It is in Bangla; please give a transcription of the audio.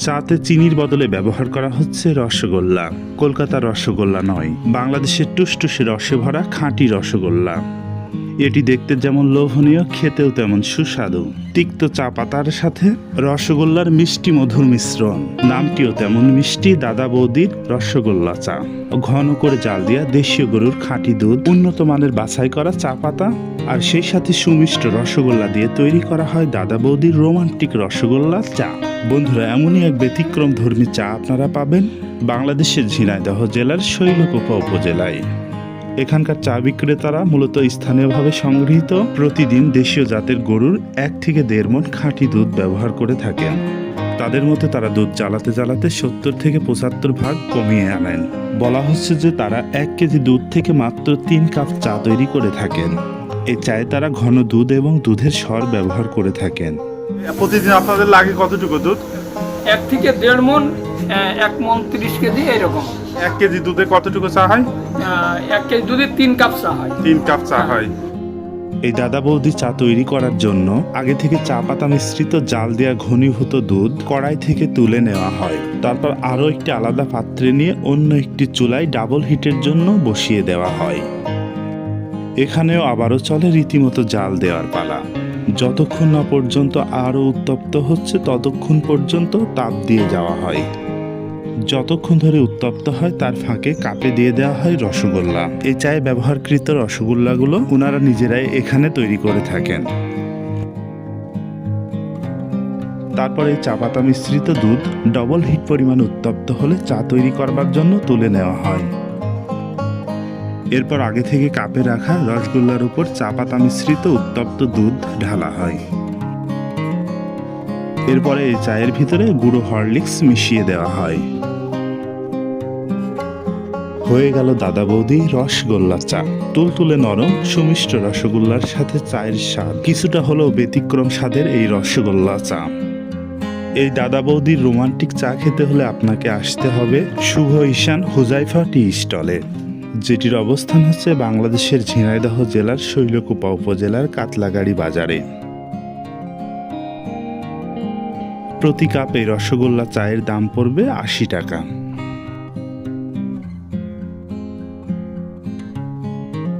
চাতে চিনির বদলে ব্যবহার করা হচ্ছে রসগোল্লা। কলকাতার রসগোল্লা নয়, বাংলাদেশের টুসটুসে রসে ভরা খাঁটি রসগোল্লা। এটি দেখতে যেমন লোভনীয়, খেতেও তেমন সুস্বাদু। তিক্ত চা পাতার সাথে রসগোল্লার মিষ্টি মধুর মিশ্রণ। নামটিও তেমন মিষ্টি, দাদা বৌদির রসগোল্লা চা। ঘন করে জাল দেওয়া দেশীয় গরুর খাঁটি দুধ, উন্নত মানের বাছাই করা চা পাতা, আর সেই সাথে সুমিষ্ট রসগোল্লা দিয়ে তৈরি করা হয় দাদা বৌদির রোমান্টিক রসগোল্লা চা। বন্ধুরা, এমনই এক ব্যতিক্রম ধর্মী চা আপনারা পাবেন বাংলাদেশের ঝিনাইদহ জেলার শৈলকুপা উপজেলায়। এখানকার চা বিক্রেতারা মূলত স্থানীয়ভাবে সংগৃহীত। প্রতিদিন দেশীয় জাতের গরুর এক থেকে দেড় মন খাঁটি দুধ ব্যবহার করে থাকেন। তাদের মতে তারা দুধ জ্বালাতে জ্বালাতে সত্তর থেকে পঁচাত্তর ভাগ কমিয়ে আনেন। বলা হচ্ছে যে তারা এক কেজি দুধ থেকে মাত্র তিন কাপ চা তৈরি করে থাকেন। এই চায়ে তারা ঘন দুধ এবং দুধের স্বর ব্যবহার করে থাকেন। প্রতিদিন আপনাদের লাগে কতটুকু দুধ? এক থেকে দেড় মন এক মন তিরিশ কেজি এরকম। এক কেজি দুধে কতটুকু চা হয়? এক কেজি দুধে তিন কাপ চা হয়। তিন কাপ চা হয়। এই দাদা বৌদি চা তৈরি করার জন্য আগে থেকে চা পাতা মিশ্রিত জাল দেওয়া ঘনীভূত দুধ কড়াই থেকে তুলে নেওয়া হয়। তারপর আরও একটি আলাদা পাত্রে নিয়ে অন্য একটি চুলায় ডাবল হিটের জন্য বসিয়ে দেওয়া হয়। এখানেও আবারও চলে রীতিমতো জাল দেওয়ার পালা। যতক্ষণ না পর্যন্ত আরও উত্তপ্ত হচ্ছে, ততক্ষণ পর্যন্ত তাপ দিয়ে যাওয়া হয়। যতক্ষণ ধরে উত্তপ্ত হয়, তার ফাঁকে কাপে দিয়ে দেওয়া হয় রসগোল্লা। এই চায়ে ব্যবহারকৃত রসগোল্লাগুলো ওনারা নিজেরাই এখানে তৈরি করে থাকেন। তারপরে এই চা পাতা মিশ্রিত দুধ ডবল হিট পরিমাণ উত্তপ্ত হলে চা তৈরি করবার জন্য তুলে নেওয়া হয়। এরপর আগে থেকে কাপে রাখা রসগোল্লার উপর চা পাতা মিশ্রিত উত্তপ্ত দুধ ঢালা হয়। এরপরে এই চায়ের ভিতরে গুঁড়ো হরলিক্স মিশিয়ে দেওয়া হয়। হয়ে গেল দাদা বৌদি রসগোল্লা চা। তুলতুলে নরম সুমিষ্ট রসগোল্লার সাথে চায়ের স্বাদ। কিছুটা হলেও ব্যতিক্রম স্বাদের এই রসগোল্লা চা। এই দাদা বৌদির রোমান্টিক চা খেতে হলে আপনাকে আসতে হবে শুভ ঈশান হুজাইফা টি স্টলে। যেটির অবস্থান হচ্ছে বাংলাদেশের ঝিনাইদহ জেলার শৈলকুপা উপজেলার কাতলাগাড়ি বাজারে। প্রতি কাপে রসগোল্লা চায়ের দাম পড়বে আশি টাকা।